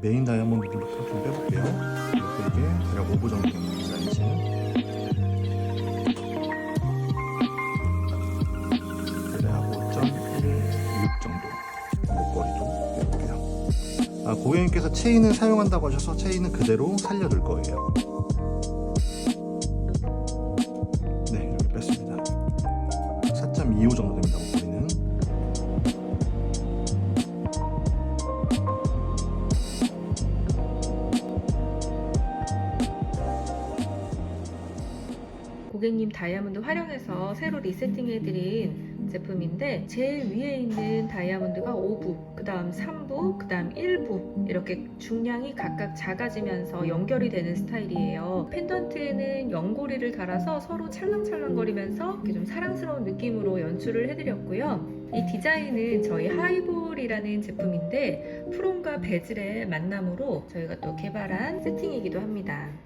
메인 다이아몬드부터 좀 빼볼게요. 이게 대략 5부 정도 되는 사이즈. 대략 5.16 정도 목걸이도 빼볼게요. 아, 고객님께서 체인을 사용한다고 하셔서 체인은 그대로 살려둘 거예요. 네, 이렇게 뺐습니다. 4.25 정도 고객님 다이아몬드 활용해서 새로 리세팅해드린 제품인데 제일 위에 있는 다이아몬드가 5부, 그 다음 3부, 그 다음 1부 이렇게 중량이 각각 작아지면서 연결이 되는 스타일이에요. 펜던트에는 연고리를 달아서 서로 찰랑찰랑거리면서 이렇게 좀 사랑스러운 느낌으로 연출을 해드렸고요. 이 디자인은 저희 하이볼이라는 제품인데 프롬과 베즐의 만남으로 저희가 또 개발한 세팅이기도 합니다.